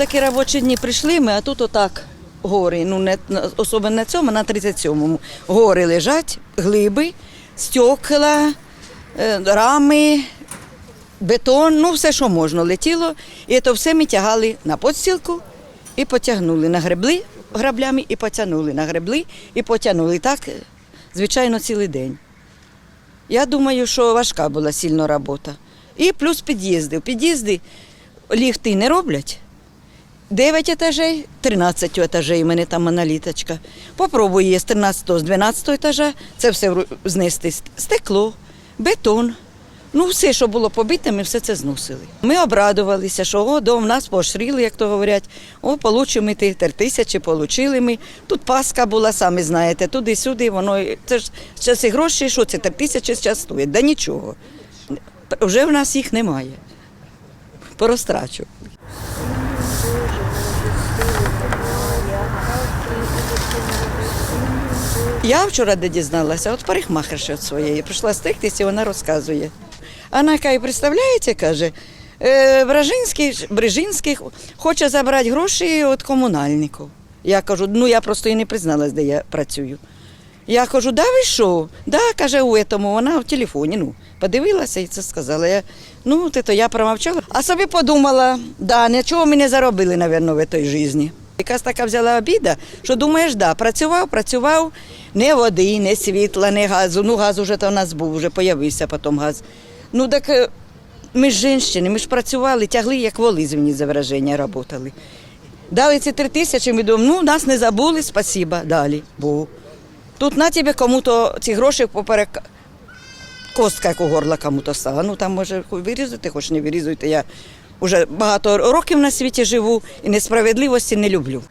такі робочі дні прийшли ми, а тут отак гори. Ну, не особливо на цьому, на 37-му. Гори лежать, глиби, стекла, е, рами, бетон, ну все, що можна, летіло. І це все ми тягали на подстілку і потягнули. Нагребли граблями і потягнули. Нагребли і потягнули. Так, звичайно, цілий день. Я думаю, що важка була сильно робота. І плюс під'їзди. Під'їзди ліфти не роблять. 9 етажей, 13 етажей, у мене там аналіточка. Попробую є з 13 з 12 етажа, це все знести. Стекло, бетон. Ну, все, що було побите, ми все це зносили. Ми обрадувалися, що о, дом нас пошріли, як то говорять. О, получимо три тисячі, получили ми. Тут Паска була, самі знаєте, туди-сюди, воно це ж зараз і гроші, що це три тисячі зараз стоїть? Да нічого. Вже в нас їх немає. Порозтрачу. Я вчора де дізналася, от парикмахерша від своєї прийшла стиктися, і вона розказує. Вона каже, представляєте, каже, е, Бражинський, Брижинський хоче забрати гроші від комунальників. Я кажу, ну я просто і не призналась, де я працюю. Я кажу, да ви що? Да, каже, у этому, вона в телефоні. Ну, подивилася і це сказала. Я, ну, от то я промовчала. А собі подумала, да, нічого ми не заробили, напевно, в цій житті. Якась така взяла обіда, що думаєш, да, працював, працював, не води, не світла, не газу. Ну, газ уже то в нас був, вже появився потім газ. Ну так е, ми ж жінки, ми ж працювали, тягли, як воли, звні за враження, працювали. Дали ці три тисячі, ми думаємо, ну нас не забули, спасіба, далі, Богу. Тут на тебе кому-то ці гроші поперек костка, як у горла кому-то стала. Ну там може вирізати, хоч не вирізуйте. Я вже багато років на світі живу і несправедливості не люблю.